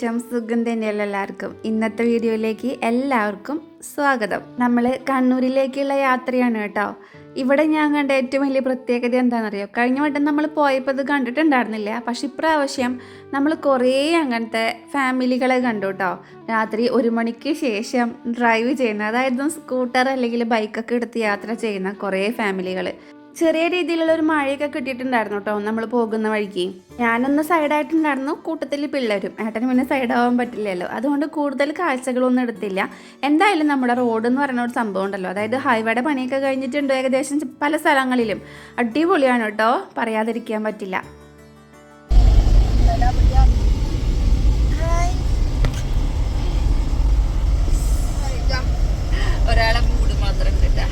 വിശേഷം സുഖം തന്നെയല്ല എല്ലാവർക്കും. ഇന്നത്തെ വീഡിയോയിലേക്ക് എല്ലാവർക്കും സ്വാഗതം. നമ്മൾ കണ്ണൂരിലേക്കുള്ള യാത്രയാണ് കേട്ടോ. ഇവിടെ ഞാൻ കണ്ട ഏറ്റവും വലിയ പ്രത്യേകത എന്താണെന്നറിയോ? കഴിഞ്ഞ വട്ടം നമ്മൾ പോയപ്പോൾ അത് കണ്ടിട്ടുണ്ടായിരുന്നില്ല. പക്ഷെ ഇപ്രാവശ്യം നമ്മൾ കുറേ അങ്ങനത്തെ ഫാമിലികളെ കണ്ടു കേട്ടോ. രാത്രി ഒരു മണിക്ക് ശേഷം ഡ്രൈവ് ചെയ്യുന്ന അതായത് സ്കൂട്ടർ അല്ലെങ്കിൽ ബൈക്കൊക്കെ എടുത്ത് യാത്ര ചെയ്യുന്ന കുറേ ഫാമിലികൾ ചെറിയ രീതിയിലുള്ള ഒരു മഴയൊക്കെ കിട്ടിയിട്ടുണ്ടായിരുന്നു കേട്ടോ. നമ്മൾ പോകുന്ന വഴിക്ക്. ഞാനൊന്ന് സൈഡായിട്ടുണ്ടായിരുന്നു കൂട്ടത്തിൽ പിള്ളേരും. ഏട്ടന് പിന്നെ സൈഡാവാൻ പറ്റില്ലല്ലോ. അതുകൊണ്ട് കൂടുതൽ കാഴ്ചകളൊന്നും എടുത്തില്ല. എന്തായാലും നമ്മുടെ റോഡ് എന്ന് പറയുന്ന ഒരു സംഭവം ഉണ്ടല്ലോ. അതായത് ഹൈവേയുടെ പണിയൊക്കെ കഴിഞ്ഞിട്ടുണ്ട് ഏകദേശം പല സ്ഥലങ്ങളിലും. അടിപൊളിയാണ് കേട്ടോ. പറയാതിരിക്കാൻ പറ്റില്ല ഒരാളെ മൂട് മാത്രം കിട്ടാ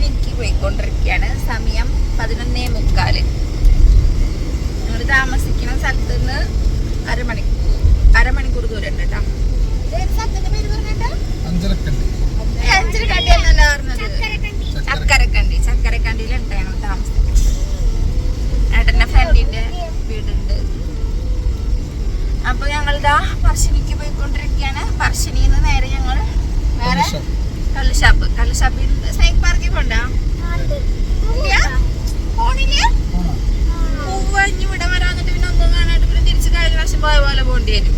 ഞങ്ങളിപ്പോ എനിക്ക് പോയിക്കൊണ്ടിരിക്കുകയാണ് സമയം പതിനൊന്നേ മുക്കാൽ. ഞങ്ങൾ താമസിക്കുന്ന സ്ഥലത്ത് നിന്ന് അരമണിക്കൂർ അരമണിക്കൂർ ദൂരം ഉണ്ട് കേട്ടോ അഞ്ചരക്കണ്ടി. അഞ്ചരക്കണ്ടി എന്നല്ല പറഞ്ഞത്. ചക്കരക്കണ്ടി. ചക്കരക്കണ്ടിയിലുണ്ട് ഞങ്ങൾ താമസിക്കുന്നത്. ഏട്ടന്റെ ഫ്രണ്ടിന്റെ വീടുണ്ട്. അപ്പൊ ഞങ്ങളിതാ പറശ്ശിനിക്ക് പോയിക്കൊണ്ടിരിക്കുകയാണ് പറശ്ശിനിന്ന് നേരെ ഞങ്ങൾ വേറെ കള്ളുഷാപ്പ് കള്ളുഷാപ്പിൽ സ്നേക് പാർക്കിൽ കൊണ്ടാ? പോണില്ല? പൂവഞ്ഞ് ഇവിടെ വരാന്നിട്ട് പിന്നെ ഒന്നും കാണാണ്ട് പിന്നെ തിരിച്ച് കഴിഞ്ഞ പ്രാവശ്യം പോയ പോലെ പോകേണ്ടി വരും.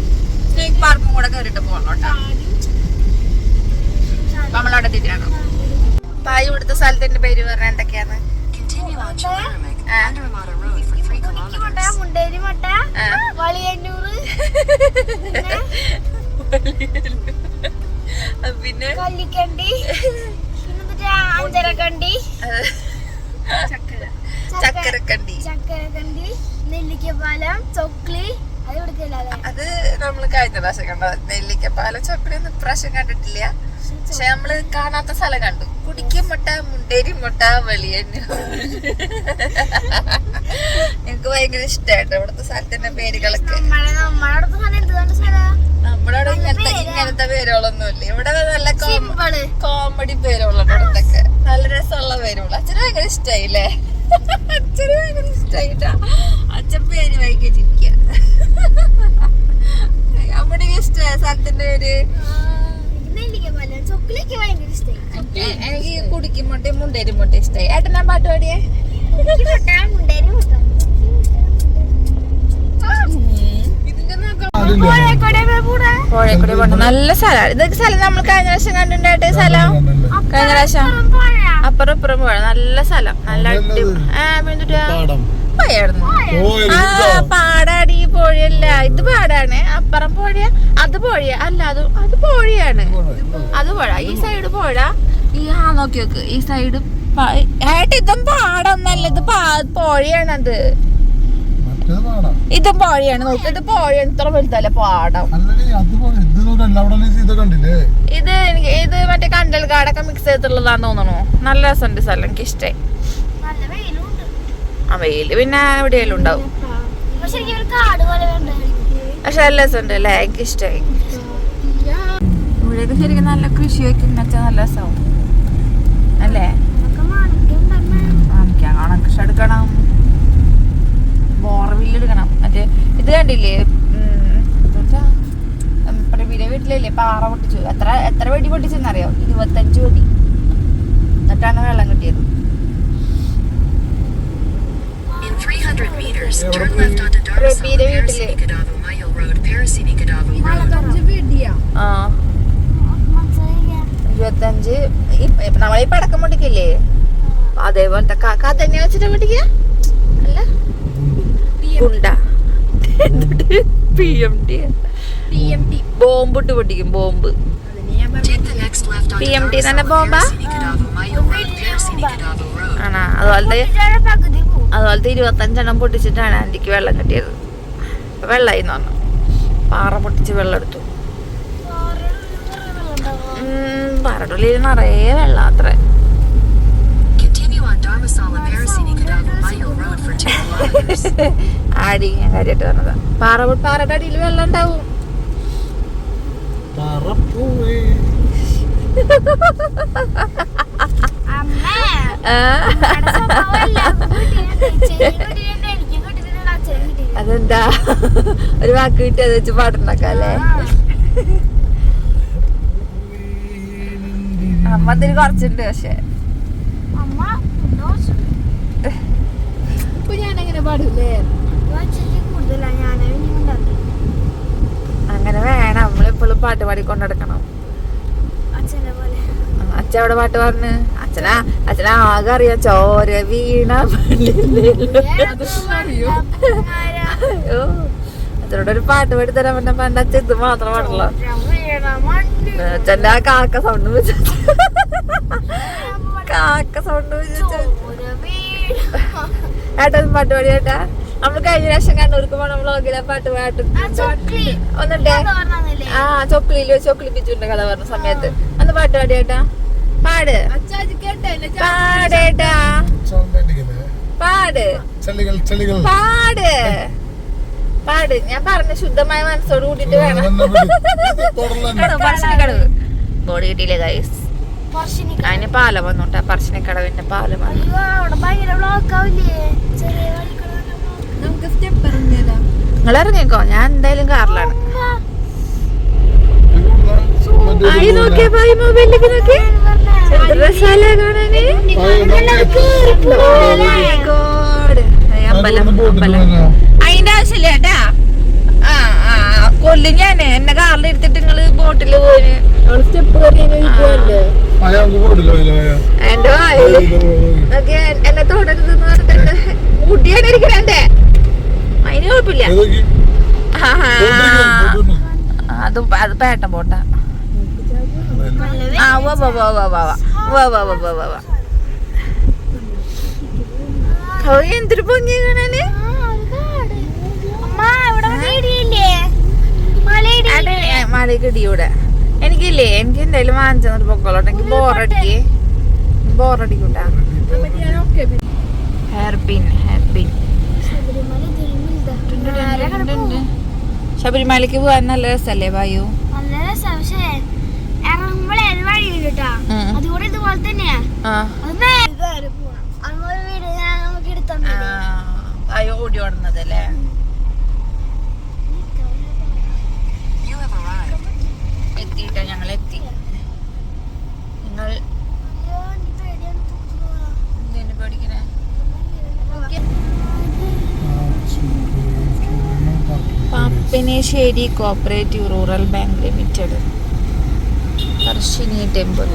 സ്നേക് പാർക്കും കൂടെ കയറിട്ട് പോകണം കേട്ടോ. നമ്മളവിടെ എത്തിയിട്ടാണോ പായ ഇവിടുത്തെ സ്ഥലത്തിന്റെ പേര് പറഞ്ഞ എന്തൊക്കെയാണ് Continue on Chillermic, ആ. Andermatt Road for 3 kilometers. Munderi മട്ട ആ. പിന്നെ? കല്ലിക്കണ്ടി അഞ്ചരക്കണ്ടി. ചക്കരക്കണ്ടി. ചക്കരക്കണ്ടി നെല്ലിക്കപ്പാലം ചൊക്ലി അത്? നമ്മൾ കഴിഞ്ഞ പ്രാവശ്യം നെല്ലിക്ക നെല്ലിക്കപ്പാലം ചൊപ്പിലൊന്നും ഇപ്രാവശ്യം കണ്ടിട്ടില്ല. പക്ഷെ നമ്മൾ കാണാത്ത സ്ഥലം കണ്ടു. കുടിക്കും മുട്ട മുണ്ടേരി മുട്ട വെളിയ എനിക്ക് ഭയങ്കര ഇഷ്ടമായിട്ട് അവിടുത്തെ സ്ഥലത്തിന്റെ പേരുകളൊക്കെ. നമ്മളവിടെ നമ്മുടെ അവിടെ ഇങ്ങനത്തെ ഇങ്ങനത്തെ പേരുകളൊന്നും ഇല്ല ഇവിടെ നല്ല കോമഡി പേരുകളുണ്ട് അവിടത്തൊക്കെ നല്ല രസമുള്ള പേരുകൾ അച്ഛന് ഭയങ്കര ഇഷ്ടായില്ലേ? അച്ഛന് ഭയങ്കര ഇഷ്ടായിട്ടാ. അച്ഛൻ പേര് വായിക്കാൻ ചിരിക്കുക നമ്മുടെ ഇഷ്ടമായ സ്ഥലത്തിന്റെ പേര്? എനിക്ക് കുടിക്കും മുട്ടയും മുണ്ടേരി മുട്ട ഇഷ്ടമായി ഏട്ടനാ പാട്ട് പാടിയേ? മുണ്ടേരി മുട്ട. കോഴിക്കോട് കൂടെ കോഴിക്കോട് പോണ്ട നല്ല സ്ഥലമാണ് ഇതൊക്കെ സ്ഥലം നമ്മൾ കഴിഞ്ഞ പ്രാവശ്യം കണ്ടിട്ടുണ്ടായിട്ട് സ്ഥലം? കഴിഞ്ഞ പ്രാവശ്യം? അപ്പുറം ഇപ്പുറം പോയ നല്ല സ്ഥലം. നല്ല അടിപൊളി. ആ പോയായിരുന്നു. പാടാടി പോഴിയല്ല. ഇത് പാടാണ്. അപ്പുറം പോഴിയ അത് പോഴിയ അല്ല അത് അത് പോഴിയാണ്. അത് പോഴ. ഈ സൈഡ് പോഴ. ഈ ആ നോക്കി നോക്ക്. ഈ സൈഡ് ഏട്ടാ ഇതും പാടൊന്നല്ല ഇത് പാ- പുഴയാണത്. ഇതും പുഴയാണ് നോക്ക് ഇത് പുഴയാണ് ഇത്ര വലുതല്ല പാടം. ഇത് എനിക്ക് ഇത് മറ്റേ കണ്ടൽ കാടൊക്കെ മിക്സ് ചെയ്തിട്ടുള്ളതാന്ന് തോന്നണു നല്ല രസമുണ്ട് സ്ഥലം എനിക്ക് ഇഷ്ടേ ആ വെയിൽ പിന്നെ എവിടെയെങ്കിലും ഉണ്ടാവും. പക്ഷെ എനിക്ക് ഒരു കാട് പോലെ വേണ്ട പക്ഷെ നല്ല രസമുണ്ട് അല്ലേ? എനിക്ക് ഇഷ്ടമായി ഇവിടെയൊക്കെ ശരിക്കും നല്ല കൃഷിയൊക്കെ വെച്ചാൽ നല്ല രസമാവും. അല്ലേ? കാണിക്കാം കാണാം. കൃഷി എടുക്കണം എടുക്കണം മറ്റേ ഇത് കണ്ടില്ലേ? ഉം, വീട്ടിലല്ലേ? പാറ പൊട്ടിച്ചു. എത്ര എത്ര വെടി പൊട്ടിച്ചെന്നറിയോ? ഇരുപത്തഞ്ച് വെടി. എന്നിട്ടാണ് വെള്ളം കിട്ടിയത്. In 300 meters, Yeah, turn we're left onto വീട്ടിൽ. Parasinicadavo, Mayo Road, Parasinicadavo Road. ആ. മനസ്സിലായില്ല ഇരുപത്തഞ്ച് നമ്മളീ പടക്കം പൊട്ടിക്കില്ലേ? അതേപോലത്തെ കാക്ക തന്നെ വെച്ചിട്ട് പൊട്ടിക്ക അല്ല ഗുണ്ട പി എം ടി ബോംബ് ഇട്ട് പൊട്ടിക്കും ബോംബ് left onto PMT തന്നെ. ആണോ അതുപോലത്തെ അതുപോലത്തെ ഇരുപത്തഞ്ചെണ്ണം പൊട്ടിച്ചിട്ടാണ് ആന്റിക്ക് വെള്ളം കിട്ടിയത് വെള്ളമായി എന്ന് പറഞ്ഞു പാറ പൊട്ടിച്ച് വെള്ളം എടുത്തു പാറടുള്ളിൽ നിറയെ വെള്ളം അത്രേ Continue on Darvasalam, Parasinicadavo, Mayo Road for 2 kilometers. ആടി ഞാൻ കാര്യമായിട്ട് പറഞ്ഞത്. പാറ പാറയുടെ അടിയിൽ വെള്ളം ഉണ്ടാവും. അതെന്താ? ഒരു വാക്ക് കിട്ടിയത് വെച്ച് പാടുണ്ടാക്കാം അമ്മത്തിന് കുറച്ചുണ്ട് പക്ഷെ. അമ്മ ഞാനങ്ങനെ പാടില്ലേ? അങ്ങനെ വേണം. നമ്മളെപ്പോഴും പാട്ട് പാടി പോലെ. അച്ഛൻ അവിടെ പാട്ട് പറഞ്ഞു അച്ഛനാ അച്ഛനാ ആകെ അറിയാം. ചോര വീണ അച്ഛനോട് ഒരു പാട്ട് പാടി തരാൻ പറ്റാൻ പണ്ട് അച്ഛൻ ഇത് മാത്രം പാടുള്ളൂ അച്ഛന്റെ ആ കാക്ക സൗണ്ട് വെച്ച് കാക്ക സൗണ്ട് വെച്ച് ഏട്ടാ പാട്ട് പാടി ഏട്ടാ നമ്മൾ കഴിഞ്ഞ പ്രാവശ്യം കണ്ണൂർക്ക് പോണ വ്ളോഗിലെ പാട്ട് പാട്ട് ഒന്നുണ്ടേ ആ ചൊക്ലിയിൽ ചൊക്ലി ബിജുവിന്റെ കഥ പറഞ്ഞ സമയത്ത്. അന്ന് പാട്ട് പാടി. ഏട്ടാ പാട് പാടേട്ടാ. പാട്. പാട്. പാട്. ഞാൻ പറഞ്ഞ ശുദ്ധമായ മനസ്സോട് കൂടിട്ട് വേണം. പറശ്ശിനിക്കടവ് ബോഡി കിട്ടിയില്ലേ ഗൈസ് അതിന് പാലം വന്നോട്ടാ പറശ്ശിനിക്കടവിന്റെ പാലം നിങ്ങൾ ഇറങ്ങിക്കോ ഞാൻ എന്തായാലും കാറിലാണ്. Oh അതിന്റെ ആവശ്യമില്ല കേട്ടാ. ആ കൊല്ലു ഞാൻ. എന്നെ കാറിൽ എടുത്തിട്ട് നിങ്ങൾ ബോട്ടിൽ പോയി എന്റെ എന്നെ തൊടരുത് പറഞ്ഞിട്ടുണ്ട് മുടിയാണ് ഇരിക്കണേ അതിന് കുഴപ്പമില്ല. അത് അത് പേട്ട പോട്ട ആ വാ വാ വാ വാ വാ വാ വാ വാ വാ വാ വാ ഓ എന്തൊരു പൊങ്ങി കാണാന് മഴയ്ക്ക് ഇടിയൂടെ എനിക്കില്ലേ എനിക്ക് എന്തായാലും വാങ്ങിച്ചു പൊക്കോളോട്ടെ എനിക്ക് ബോറടിക്ക് ബോറടിക്കൂട്ടാ ഹെയർ പിൻ ഹെയർ പിൻ ശബരിമലക്ക് പോവാൻ നല്ല രസല്ലേ വായു ഇതുപോലെ തന്നെയാ. ഓടി ഓടുന്നത് അല്ലേ ഞങ്ങൾ എത്തി നിങ്ങൾ പേടിക്കണേ? Pappanassery cooperative rural bank limited. കർഷിനി temple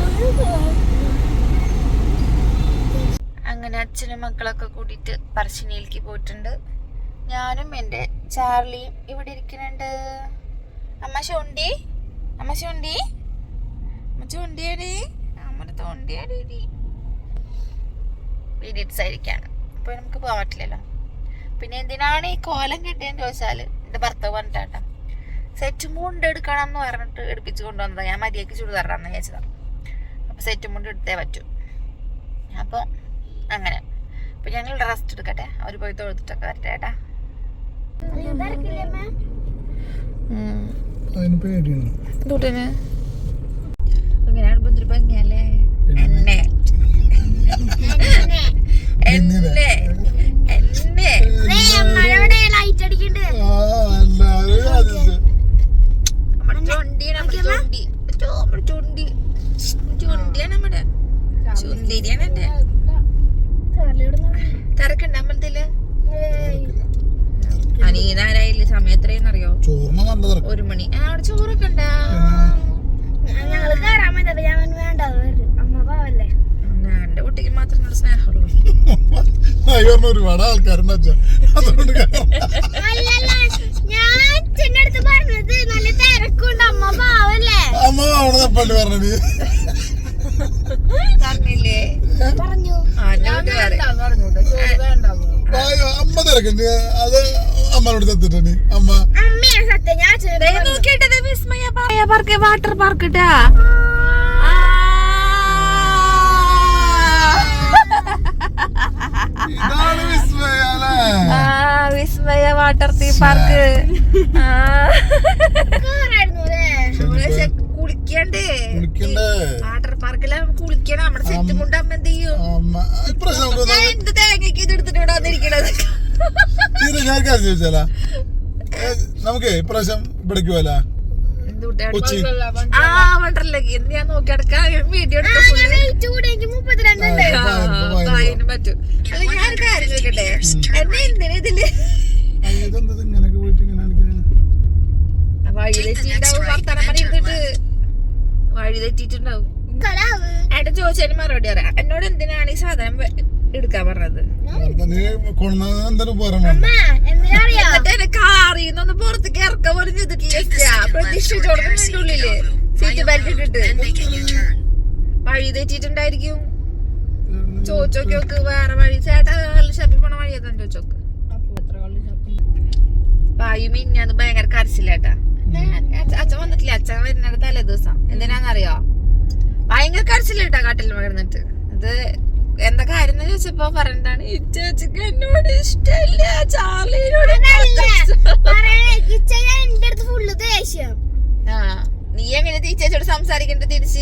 അങ്ങനെ അച്ഛനും മക്കളൊക്കെ കൂടിയിട്ട് പറശ്ശിനിയിലേക്ക് പോയിട്ടുണ്ട്. ഞാനും എന്റെ ചാർലിയും ഇവിടെ ഇരിക്കുന്നുണ്ട്. അമ്മ ശുണ്ടി? അമ്മ ശുണ്ടി? അമ്മ ചുണ്ടിയടി അമ്മയുടെ തോണ്ടിയാടി പീരിയഡ്സ് ആയിരിക്കാണ് അപ്പോൾ നമുക്ക് പോകാൻ പറ്റില്ലല്ലോ. പിന്നെ എന്തിനാണ് ഈ കോലം കിട്ടിയെന്ന് ചോദിച്ചാൽ എന്റെ ഭർത്താവ് പറഞ്ഞിട്ടാ സെറ്റ് മുണ്ട് എടുക്കണം എന്ന് പറഞ്ഞിട്ട് എടുപ്പിച്ച് കൊണ്ടുവന്നതാണ് ഞാൻ മര്യാദയ്ക്ക് ചുടുകാറാന്ന് വിചാരിച്ചതാണ് അപ്പോൾ സെറ്റ് മുണ്ട് എടുത്തേ പറ്റൂ. അപ്പോൾ അങ്ങനെ. അപ്പോൾ ഞങ്ങൾ റെസ്റ്റ് എടുക്കട്ടെ. അവർ പോയി തൊഴുത്തിട്ടൊക്കെ വരട്ടെ ഏട്ടാ. ഇങ്ങനെയാണ് എന്തൊരു ഭംഗിയല്ലേ? എന്നെ. എന്നെ എന്നെ ദേ, അമ്മയുടെ അവിടെ ലൈറ്റ് അടിക്കണ്ട് ആ എല്ലാരും ആദ്യത്തെ നമ്മുടെ ചൊണ്ടിയാണ് നമ്മുടെ ചൊണ്ടി ചോ, നമ്മുടെ ചൊണ്ടി ചൊണ്ടിയാണ് നമ്മുടെ ചുന്തിരിയാണ് എന്റെ തിരക്കുണ്ട് അമ്പലത്തിൽ അനീതാരായില്ല സമയം എത്രയെന്നറിയോ ചോറിന് നല്ല തിരക്ക് ഒരു മണി ആ അവിടെ ചോറൊക്കെ ഉണ്ടാ ഞങ്ങൾ കയറാൻ വേണ്ട അപ്പൊ ഞാൻ വേണ്ട അമ്മ പാവല്ലേ എന്റെ കുട്ടിക്ക് മാത്രം ഇങ്ങോട്ട് സ്നേഹമുള്ളൂ ആയി പറഞ്ഞ ഒരുപാട് ആൾക്കാരുണ്ട് അച്ഛാ അതുകൊണ്ട് കാരണം. അല്ലല്ല ഞാൻ ചെന്റെ അടുത്ത് പറഞ്ഞത് നല്ല തിരക്കുണ്ട് അമ്മ പാവല്ലേ അമ്മ അവിടെ തപ്പണ്ട് പറഞ്ഞത് പറഞ്ഞില്ലേ പറഞ്ഞു ആ എന്റെ കുട്ടി പറയും ആയോ, അമ്മ തിരക്കുണ്ട് അത് അമ്മനോട് തത്തിട്ടാണ് അമ്മ അമ്മയാ സത്യം ഞാൻ ചെറുത് ദേ നോക്കിയിട്ടത് വിസ്മയ പാർക്ക് വാട്ടർ പാർക്ക് ഇട്ടാ? ഇതാണ് വിസ്മയ വാട്ടർ തീം പാർക്ക്. കുളിക്കണ്ടേ? വാട്ടർ പാർക്കിൽ കുളിക്കണം. നമ്മുടെ സെറ്റ് കൊണ്ട് അമ്മ എന്ത് ചെയ്യും? ഞാൻ എന്ത് തേങ്ങയ്ക്ക് ഇത് എടുത്തിട്ട് ഇവിടെ വന്നിരിക്കണത്? തീരെ ഞാൻ ചോദിച്ചാലാ? നമുക്ക് ഇപ്രാവശ്യം ഇവിടേക്ക് പോലെ ആ വണ്ടർലേക്ക് ഞാൻ നോക്കി അടക്കാം വീഡിയോ എടുക്കാൻ ഫുള്ള് വെയിറ്റ് കൂടിയെങ്കിൽ മുപ്പത്തിരണ്ട് പായനും പറ്റും. അല്ല ഞാൻ ഒരു കാര്യം ചോദിക്കട്ടെ? എന്നെ എന്തിനാ ഇതിൽ? ഇതെന്തത് പോയിട്ട് ഇങ്ങനെ കളിക്കുന്നത് വഴി തെറ്റിണ്ടാവും വർത്തമാനം പറഞ്ഞിരുന്നിട്ട് വഴി തെറ്റിട്ടുണ്ടാവും കളാവ് ഏട്ടൻ ചോദിച്ചതിന് മറുപടി പറയാം. എന്നോട് എന്തിനാണ് ഈ സാധനം എടുക്കാൻ പറഞ്ഞത് നീ കൊണ്ടുവന്ന എന്തായാലും ഉപകാരം വേണം എന്തിനാ അറിയാ എന്നിട്ട് എന്നെ കാറിന്നൊന്ന് പുറത്തേക്ക് ഇറക്കാൻ പോലും പ്രതീക്ഷിച്ചോടും എന്റെ ഉള്ളിൽ സീറ്റ് ബെൽറ്റ് ഇട്ടിട്ട് വഴി തെറ്റിട്ടുണ്ടായിരിക്കും ചോദിച്ചോക്കി വേറെ വഴി. ചേട്ടാ കള്ള് ഷാപ്പിൽ പോണ വഴി ഏതാ ചോദിച്ചോക്ക് പായു മിന്നാന്ന് ഭയങ്കര കരച്ചില്ലേട്ടാ അച്ഛൻ വന്നിട്ടില്ല? അച്ഛൻ വരുന്നത് തലേ ദിവസം എന്തിനാന്നറിയോ? ഭയങ്കര കരച്ചില്ലേട്ടാ കാട്ടിൽ കിടന്നിട്ട്. അത് എന്താ കാര്യം എന്ന് ചോദിച്ചപ്പോ പറഞ്ഞിട്ടാണ് ഈ എന്നോട് ഇഷ്ടമില്ല ചാർലിനോട് നീ എങ്ങനെ തീച്ചോട് സംസാരിക്കണ്ട തിരിച്ച്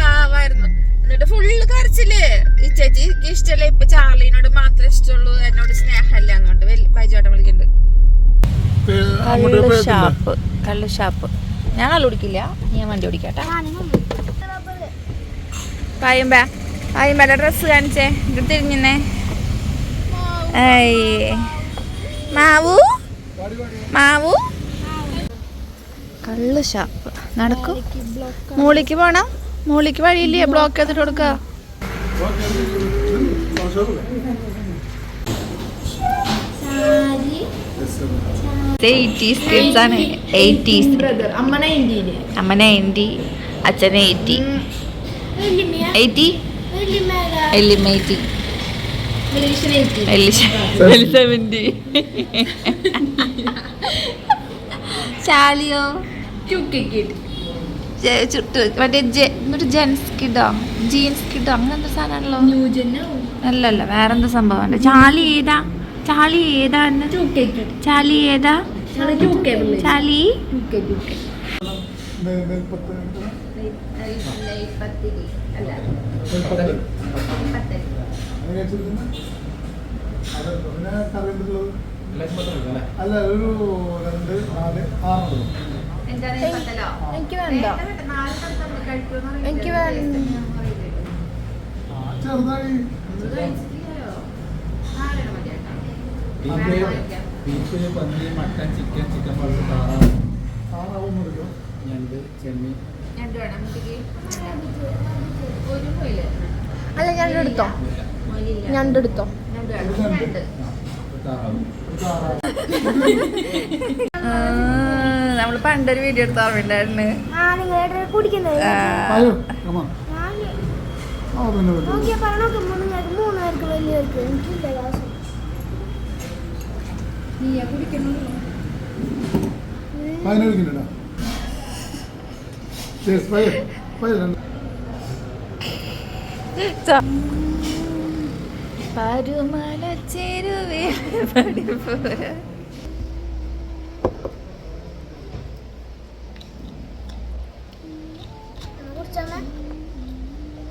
പാവായിരുന്നു, എന്നിട്ട് ഫുള്ള് കരച്ചിൽ. ഇച്ചേച്ചിക്ക് ഇഷ്ടല്ല ഇഷ്ടമല്ല ഇപ്പൊ ചാർലിനോട് മാത്രമേ ഇഷ്ടമുള്ളൂ എന്നോട് സ്നേഹമല്ല എന്ന് പറഞ്ഞിട്ട് ബൈജോട്ടം വിളിക്കുന്നുണ്ട് ഷാപ്പ് പോയിട്ടില്ല കള്ളു ഷാപ്പ്. ഞാൻ കള്ളു കുടിക്കില്ല ഞാൻ വണ്ടി ഓടിക്കട്ടെ. പായമ്പ പായമ്പയുടെ ഡ്രസ്സ് കാണിച്ചേ ഇത് തിരിഞ്ഞേ മാവു മാവു കള്ളു ഷാപ്പ് നടക്കും മൂളിക്ക് പോണം മൂളിക്ക് വഴിയില്ലേ ബ്ലോക്ക് ചെയ്തിട്ട് കൊടുക്ക എയ്റ്റീസ് കിഡ്സ് ആണ് എയ്റ്റീസ് അമ്മ നയന്റി അച്ഛൻ എയ്റ്റി എയ്റ്റി? എല്ലിമ്മ എയ്റ്റി സെവന്റി. ചാലിയോ? ചുട്ട് മറ്റേ എന്നിട്ട് ജെൻസ് കിഡോ ജീൻസ് കിഡോ അങ്ങനത്തെ സാധനമാണല്ലോ? അല്ലല്ല വേറെന്താ സംഭവം ചാലി ഏതാ? ചാലി ഏതാ? ചാലി ഏതാ? ചാലി അല്ല ഒരു രണ്ട് നാല് ആറ് എനിക്ക് എനിക്ക് ചെറുതായി ബീഫ് പന്നി മട്ടൻ ചിക്കൻ ചിക്കൻ താറാവും എടുക്കും ഞണ്ട് ചെമ്മീൻ. അല്ല ഞാൻ എടുത്തോ? ഞാൻ എടുത്തോ? നമ്മൾ പണ്ടൊരു വീഡിയോ എടുത്ത്? ഓർമ്മയുണ്ടായിരുന്നു പയ്യ പയ്യ രണ്ട് പരുമല ചെരുവേ പടിപ്പുര കുടിച്ചാ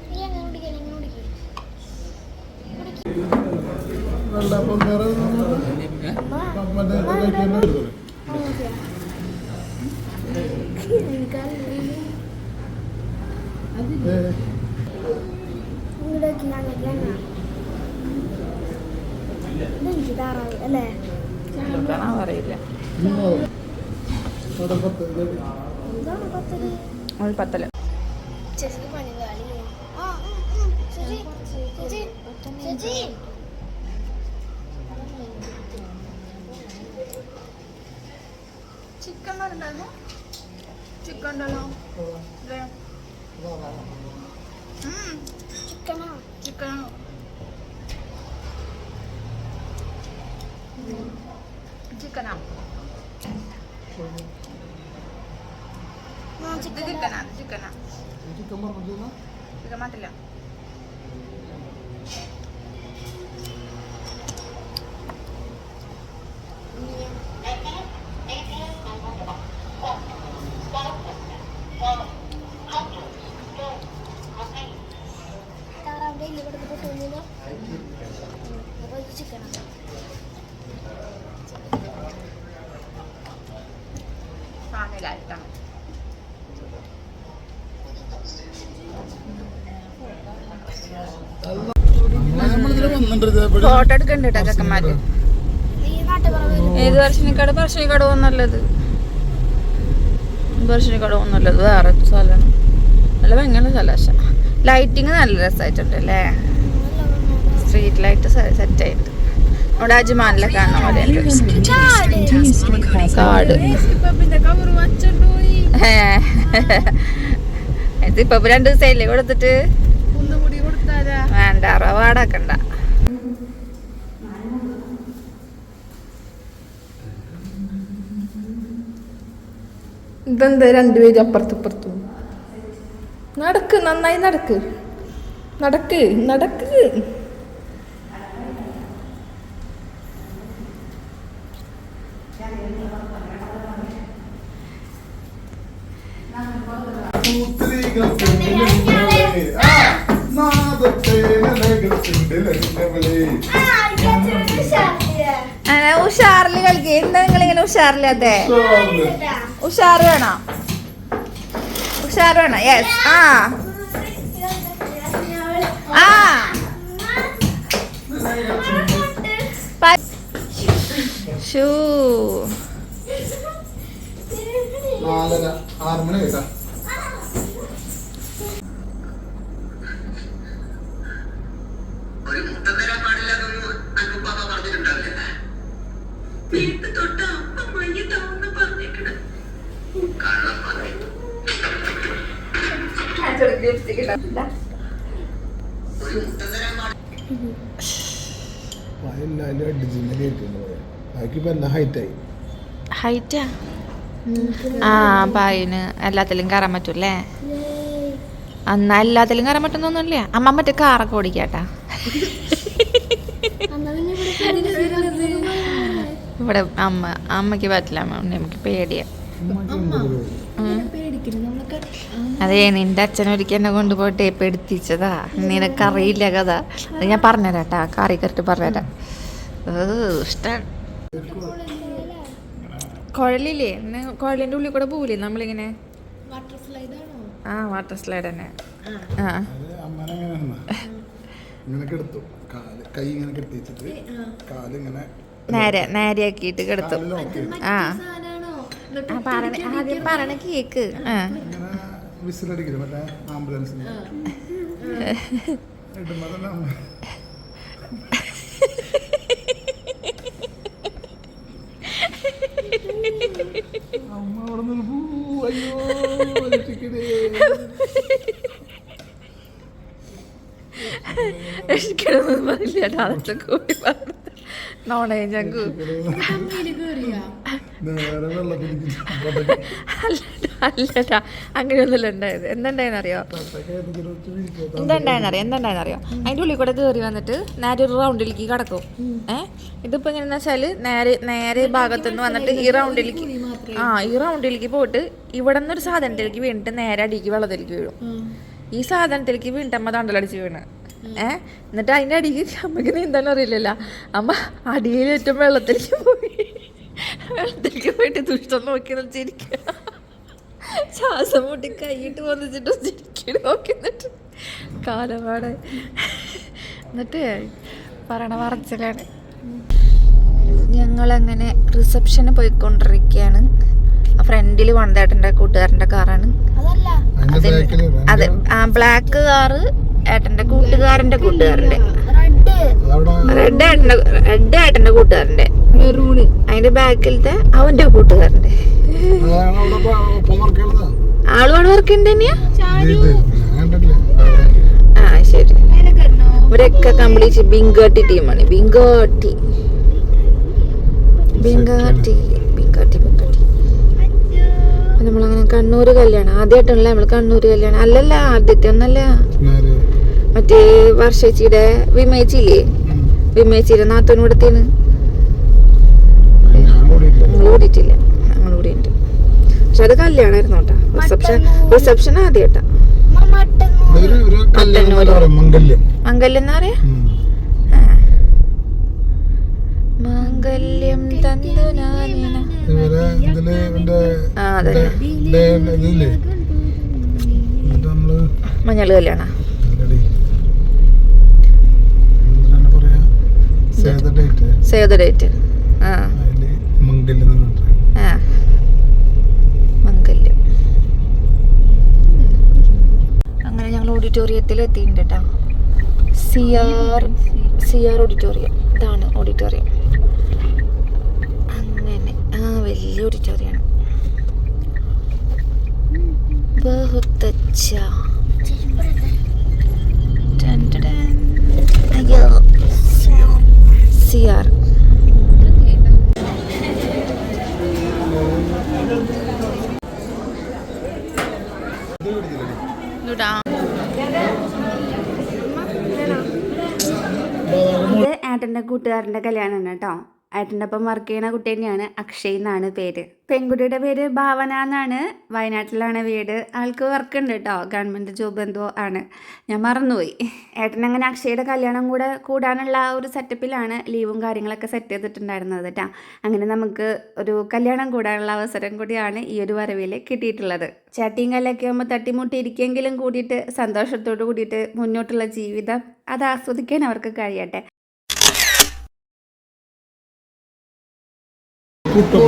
നീ എങ്ങനെ കുടിക്കാൻ എങ്ങനെ കുടിക്കും നല്ല അപ്പം വേറെ മറ്റേ കഴിക്കാൻ എടുത്തോളൂ ഏ ഇങ്ങോട്ടേക്ക് ഞങ്ങൾക്ക് എണ്ണ ഇതെനിക്ക് താറാവ് അല്ലേ അറിയില്ല മൂന്നാവും അവിടെ പത്ത് ഇതേക്ക്. ഇതാണ് പത്തൽ ഒരു പത്തൽ. ചിക്കൻ ഉണ്ടായിരുന്നു ചിക്കൻ ഉണ്ടല്ലോ. ചിക്കനാ. ചിക്കനാ. ചിക്കൻ ചിക്കനാ ചിക്കനാ ചിക്കൻ മാറ്റില്ല ചിക്കനാണ് സാധനം ഫോട്ടോ എടുക്കണ്ട ചെക്കന്മാര്. ഏത് പറശ്ശിനിക്കട വേറെ സ്ഥലമാണ്. നല്ല ഭയങ്കര സ്ഥലം ലൈറ്റിങ് നല്ല രസമായിട്ടുണ്ട് അല്ലേ? സ്ട്രീറ്റ് ലൈറ്റ് സെറ്റ് ആയിട്ട്. അവിടെ അജ്മാനിലെ കാണുന്ന പോലെ കാട്. ഇതിപ്പോ രണ്ടു ദിവസമായില്ലേ കൊടുത്തിട്ട്? വേണ്ട വാടാക്കണ്ട ഇതെന്താ? രണ്ടുപേരും അപ്പുറത്തും ഇപ്പുറത്തും. നടക്ക് നന്നായി നടക്ക്. നടക്ക് നടക്ക്. ഉഷാറിൽ കളിക്കുക എന്താ നിങ്ങൾ ഇങ്ങനെ ഉഷാറില്ലാതെ ഉഷാർ വേണോ? ഉഷാറ് വേണോ? യെസ് ആ. ആ. ഷൂ. നാലര ആറ് മണി കേട്ടാ ഹൈറ്റാ ആ? പായിന് എല്ലാത്തിലും കയറാൻ പറ്റൂല്ലേ? എന്നാ എല്ലാത്തിലും കയറാൻ പറ്റുന്നൊന്നുമില്ല. അമ്മ മറ്റേ കാറൊക്കെ ഓടിക്കാട്ടാ. ഇവിടെ അമ്മ അമ്മയ്ക്ക് പറ്റില്ല അമ്മ നമുക്ക് പേടിയാ. അതേ നിന്റെ അച്ഛൻ ഒരിക്കൽ എന്നെ കൊണ്ടുപോയിട്ട് പെടുത്തിച്ചതാ നിനക്കറിയില്ല കഥ. അത് ഞാൻ പറഞ്ഞുതരാട്ടാ. കറി കറക്റ്റ് പറഞ്ഞുതരാം. ഇഷ്ടം. കുഴലില്ലേ? കുഴലിന്റെ കുഴലിന്റെ ഉള്ളിൽ കൂടെ പോവില്ലേ നമ്മളിങ്ങനെ? ആ വാട്ടർ സ്ലൈഡ് തന്നെ. ആ. അമ്മനെ ഇങ്ങനെ നിന്നാ. ഇങ്ങനെ കാൽ കൈ ഇങ്ങനെ കെട്ടിച്ചിട്ട് കാൽ ഇങ്ങനെ നേരെ നേരെയാക്കിയിട്ട് കിടത്തും. ആ, പറയണ ആദ്യം പറയണ കേക്ക്. വിസിലടിക്കില്ല മറ്റേ ആംബുലൻസിന് അമ്മ അമ്മ അവിടെ നിന്ന് പൂ, അയ്യോ പറയില്ല അതൊക്കെ കൂടി പറഞ്ഞു നോണേ അല്ലടാ അങ്ങനെയൊന്നുമല്ല ഉണ്ടായത്. എന്തുണ്ടായെന്നറിയോ? എന്തുണ്ടായെന്നറിയോ? എന്തുണ്ടായെന്നറിയോ? അതിന്റെ ഉള്ളിൽ കൂടെ കയറി വന്നിട്ട് നേരെ ഒരു റൗണ്ടിലേക്ക് കടക്കും. ഏ? ഇതിപ്പോൾ എങ്ങനെയാന്ന് വെച്ചാൽ നേരെ നേരെ ഭാഗത്തു നിന്ന് വന്നിട്ട് ഈ റൗണ്ടിലേക്ക് ആ ഈ റൗണ്ടിലേക്ക് പോയിട്ട് ഇവിടെ ഒരു സാധനത്തിലേക്ക് വീണിട്ട് നേരെ അടിക്ക് വെള്ളത്തിലേക്ക് വീഴും. ഈ സാധനത്തിലേക്ക് വീണിട്ട് അമ്മ തണ്ടലടിച്ച് വീണ്. ഏ? എന്നിട്ട് അതിന്റെ അടിക്ക് അമ്മയ്ക്ക് നീന്താൻ അറിയില്ലല്ലോ അമ്മ അടിയിൽ ഏറ്റവും വെള്ളത്തിലേക്ക് പോയി. വെള്ളത്തിലേക്ക് പോയിട്ട് ദുഷ്ടം നോക്കി ചിരിക്കുക. ശ്വാസം മുട്ടി കൈയിട്ട് വന്നിട്ട് ചിരിക്കണ നോക്കി എന്നിട്ട്. കാലപാട്. എന്നിട്ട് പറയണ പറച്ചിലാണ്. ഞങ്ങളങ്ങനെ റിസപ്ഷന് പോയിക്കൊണ്ടിരിക്കുകയാണ്. ഫ്രണ്ടിൽ വന്നേട്ടന്റെ കൂട്ടുകാരന്റെ കാറാണ്. അതല്ല. അതെ ആ ബ്ലാക്ക് കാറ് ഏട്ടന്റെ കൂട്ടുകാരന്റെ കൂട്ടുകാരന്റെ. റെഡ് ഏട്ടന്റെ റെഡ് കൂട്ടുകാരന്റെ. മെറൂണ്. അതിന്റെ ബാക്കിലത്തെ അവന്റെ കൂട്ടുകാരന്റെ ആളുമാണ് വർക്ക് തന്നെയാ ആ ശരി. ഇവരൊക്കെ കംപ്ലീറ്റ് ബിങ്കോട്ടി ടീമാണ്. ബിങ്കോട്ടി. ബിങ്കാട്ടി. ബിങ്കാട്ടി ബിങ്കാട്ടി. നമ്മളങ്ങനെ കണ്ണൂർ കല്യാണം. ആദ്യമായിട്ടുള്ള നമ്മൾ കണ്ണൂർ കല്യാണം? അല്ലല്ല ആദ്യത്തെ ഒന്നല്ല മറ്റേ വർഷേച്ചിയുടെ വിമേച്ചില്ലേ? വിമേച്ചിയുടെ നാത്തോന് കൊടുത്തേന് ഞാൻ ഞങ്ങൾ കൂടിയിട്ടില്ല ഞങ്ങൾ കൂടി ഉണ്ട്. പക്ഷെ അത് കല്യാണമായിരുന്നു കേട്ടാ. റിസപ്ഷൻ റിസപ്ഷൻ കല്യാണം പറയാം മംഗല്യം. എന്നാ പറയാ. മാംഗല്യം നാനിന മഞ്ഞൾ ഇതിൽ എന്റെ ആ അതെ ഇതില്ലേ എന്നിട്ട് നമ്മൾ മഞ്ഞൾ കല്യാണ already എന്താണ് പറയാ സേവ് ദ ഡേറ്റ് ആ. മംഗല്യം അങ്ങനെ ഞങ്ങൾ ഓഡിറ്റോറിയത്തിൽ എത്തിയിട്ടുണ്ട് കേട്ടോ. C R C R auditorium ഇതാണ് ഓഡിറ്റോറിയം അങ്ങനെ. ആ വലിയ ഓഡിറ്റോറിയമാണ് ബഹുത്ത് അച്ഛാ. അയ്യോ. സി ആർ ഇത് ഏട്ടന്റെ കൂട്ടുകാരന്റെ കല്യാണമാണ് കേട്ടോ. ഏട്ടന്റെ ഒപ്പം വർക്ക് ചെയ്യുന്ന കുട്ടി തന്നെയാണ്. അക്ഷയ് എന്നാണ് പേര്. പെൺകുട്ടിയുടെ പേര് ഭാവന എന്നാണ്. വയനാട്ടിലാണ് വീട്. ആൾക്ക് വർക്ക് ഉണ്ട് കേട്ടോ ഗവൺമെന്റ് ജോബ് എന്തോ ആണ്. ഞാൻ മറന്നുപോയി. ഏട്ടൻ അങ്ങനെ അക്ഷയുടെ കല്യാണം കൂടെ കൂടാനുള്ള ആ ഒരു സെറ്റപ്പിലാണ് ലീവും കാര്യങ്ങളൊക്കെ സെറ്റ് ചെയ്തിട്ടുണ്ടായിരുന്നത് കേട്ടോ അങ്ങനെ നമുക്ക് ഒരു കല്യാണം കൂടാനുള്ള അവസരം കൂടിയാണ് ഈ ഒരു വരവിൽ കിട്ടിയിട്ടുള്ളത്. ചേട്ടിയും കല്ലൊക്കെ ആകുമ്പോൾ തട്ടിമുട്ടിയിരിക്കെങ്കിലും കൂടിയിട്ട് സന്തോഷത്തോടു കൂടിയിട്ട് മുന്നോട്ടുള്ള ജീവിതം അത് ആസ്വദിക്കാൻ അവർക്ക് കഴിയട്ടെ. പുട്ട്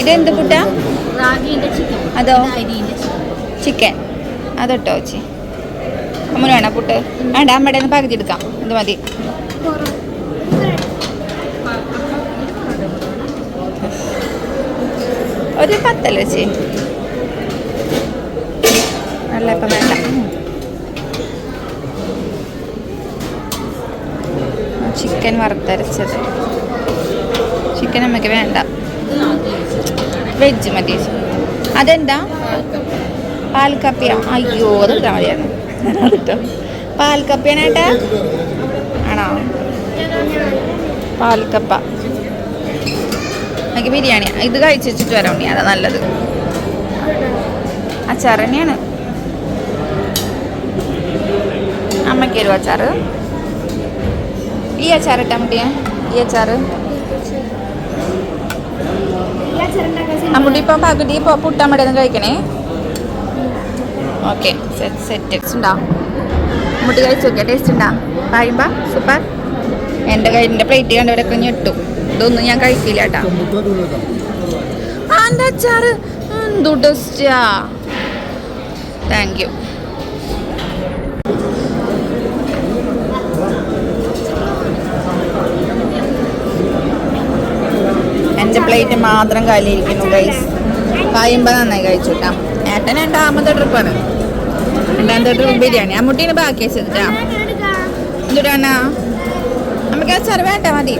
ഇതെന്ത് പുട്ടാ അതോ? ചിക്കൻ അതൊട്ടോ ചേച്ചി. അമ്മന് വേണോ പുട്ട്? വേണ്ട അമ്മയുടെ നിന്ന് പകുതി എടുക്കാം. ഇത് മതി. ഒരു പത്തല്ലേ ചേച്ചി? നല്ല ഇപ്പം വേണ്ട. ചിക്കൻ വറുത്തരച്ചത്. ചിക്കൻ അമ്മയ്ക്ക് വേണ്ട. വെജ് മതി. അതെന്താ? പാൽക്കപ്പിയ. അയ്യോ അത് ഇട്ടാൽ മതിയായിരുന്നു. അതിട്ടോ പാൽക്കപ്പിയാണേട്ടാ ആണോ? പാൽക്കപ്പ. എനിക്ക് ബിരിയാണി. ഇത് കഴിച്ച് വെച്ചിട്ട് വരാം ഉണ്ണി. അതാ നല്ലത്. അച്ചാർ തന്നെയാണ്. അമ്മയ്ക്ക് ഒരു അച്ചാറ്? ഈ അച്ചാർ ഇട്ടാ മതി ഈ അച്ചാർ അമ്മുട്ടി ഇപ്പം പകുതി പുട്ടാൻ മടിയൊന്നും കഴിക്കണേ. ഓക്കെ സെറ്റ് സെറ്റ് ഉണ്ടോ? അമ്മുട്ടി കഴിച്ചു നോക്കിയാ ടേസ്റ്റ് ഉണ്ടോ? പറയുമ്പോ സൂപ്പർ എന്റെ കയ്യിന്റെ പ്ലേറ്റ് കണ്ടവരൊക്കെ ഇട്ടു. ഇതൊന്നും ഞാൻ കഴിക്കില്ല കേട്ടാ. അച്ചാറ്. എന്തു ടേസ്റ്റാ താങ്ക് യു എന്റെ പ്ലേറ്റ് മാത്രം കാലിയിരിക്കുന്നു ഗൈസ് കായുമ്പോൾ നന്നായി കഴിച്ചു കേട്ടാ ഏട്ടൻ രണ്ടാമത്തെ ട്രിപ്പാണ് രണ്ടാമത്തെ ട്രിപ്പ് ബിരിയാണി. അമ്മുട്ടീനെ ബാക്കി വെച്ചിട്ടാ. എന്തുട്ടാണ്ണാ നമുക്ക് അച്ചാർ വേണ്ട മതി.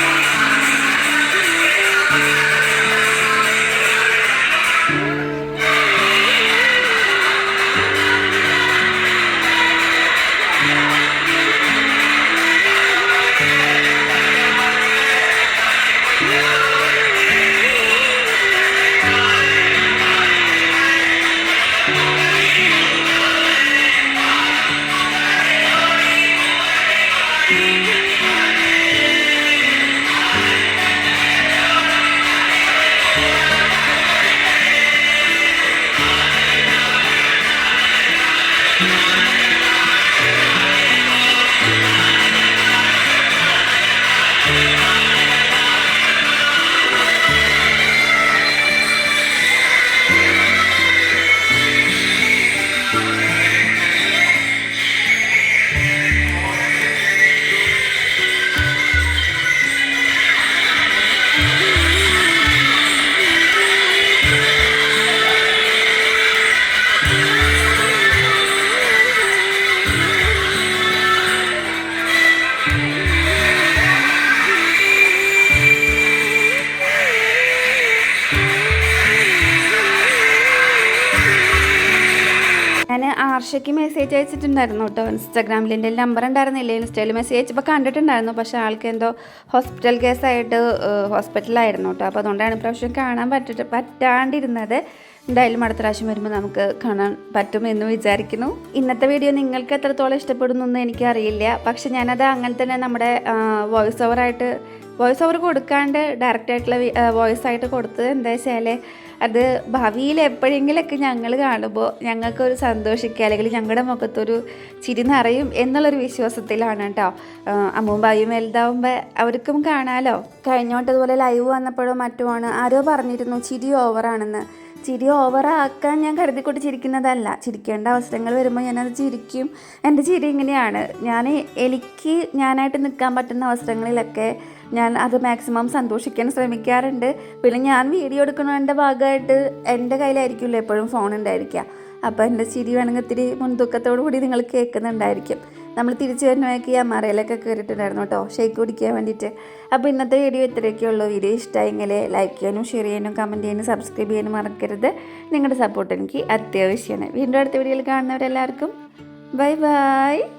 ഞാൻ മെസ്സേജ് അയച്ചിട്ടുണ്ടായിരുന്നു കേട്ടോ. ഇൻസ്റ്റാഗ്രാമിൽ എന്റെ നമ്പർ ഉണ്ടായിരുന്നില്ല? ഇൻസ്റ്റയിൽ മെസ്സേജ് അയച്ചപ്പോൾ കണ്ടിട്ടുണ്ടായിരുന്നു. പക്ഷേ ആൾക്ക് എന്തോ ഹോസ്പിറ്റൽ കേസായിട്ട് ഹോസ്പിറ്റലായിരുന്നു കേട്ടോ. അപ്പോൾ അതുകൊണ്ടാണ് ഇപ്രാവശ്യം കാണാൻ പറ്റിട്ട് പറ്റാണ്ടിരുന്നത്. എന്തായാലും അടുത്ത പ്രാവശ്യം വരുമ്പോൾ നമുക്ക് കാണാൻ പറ്റും എന്ന് വിചാരിക്കുന്നു. ഇന്നത്തെ വീഡിയോ നിങ്ങൾക്ക് എത്രത്തോളം ഇഷ്ടപ്പെടുന്നു എന്ന് എനിക്കറിയില്ല. പക്ഷെ ഞാനത് അങ്ങനെ തന്നെ നമ്മുടെ വോയിസ് ഓവറായിട്ട് വോയിസ് ഓവർ കൊടുക്കാണ്ട് ഡയറക്റ്റ് ആയിട്ടുള്ള വോയിസ് ആയിട്ട് കൊടുത്തത് എന്താ വെച്ചാൽ അത് ഭാവിയിൽ എപ്പോഴെങ്കിലൊക്കെ ഞങ്ങൾ കാണുമ്പോൾ ഞങ്ങൾക്കൊരു സന്തോഷിക്കുക അല്ലെങ്കിൽ ഞങ്ങളുടെ മുഖത്തൊരു ചിരി നിറയും എന്നുള്ളൊരു വിശ്വാസത്തിലാണ് കേട്ടോ അമ്മും ബായും വലുതാവുമ്പോൾ അവർക്കും കാണാമല്ലോ കഴിഞ്ഞോട്ടതുപോലെ ലൈവ് വന്നപ്പോഴോ മറ്റുമാണ് ആരോ പറഞ്ഞിരുന്നു ചിരി ഓവറാണെന്ന് ചിരി ഓവറാക്കാൻ ഞാൻ കരുതിക്കൊണ്ട് ചിരിക്കുന്നതല്ല. ചിരിക്കേണ്ട അവസരങ്ങൾ വരുമ്പോൾ ഞാനത് ചിരിക്കും. എന്റെ ചിരി ഇങ്ങനെയാണ്. ഞാൻ എനിക്ക് ഞാനായിട്ട് നിൽക്കാൻ പറ്റുന്ന അവസരങ്ങളിലൊക്കെ ഞാൻ അത് മാക്സിമം സന്തോഷിക്കാൻ ശ്രമിക്കാറുണ്ട്. പിന്നെ ഞാൻ വീഡിയോ എടുക്കുന്നതിന്റെ ഭാഗമായിട്ട് എന്റെ കയ്യിലായിരിക്കുമല്ലോ എപ്പോഴും ഫോൺ ഉണ്ടായിരിക്കുക. അപ്പോൾ എന്റെ ചിരി വേണമെങ്കിൽ ഇത്തിരി മുൻതൂക്കത്തോടു കൂടി നിങ്ങൾ കേൾക്കുന്നുണ്ടായിരിക്കും. നമ്മൾ തിരിച്ചു വരുന്നതൊക്കെ ഈ അമ്മറയിലൊക്കെ കയറിയിട്ടുണ്ടായിരുന്നു കേട്ടോ. ഷേക്ക് കുടിക്കാൻ വേണ്ടിയിട്ട്. അപ്പോൾ ഇന്നത്തെ വീഡിയോ ഇത്രയൊക്കെ ഉള്ളൂ. വീഡിയോ ഇഷ്ടമായെങ്കിൽ ലൈക്ക് ചെയ്യാനും ഷെയർ ചെയ്യാനും കമന്റ് ചെയ്യാനും സബ്സ്ക്രൈബ് ചെയ്യാനും മറക്കരുത്. നിങ്ങളുടെ സപ്പോർട്ട് എനിക്ക് അത്യാവശ്യമാണ്. വീണ്ടും അടുത്ത വീഡിയോയിൽ കാണുന്നവരെല്ലാവർക്കും ബൈ ബൈ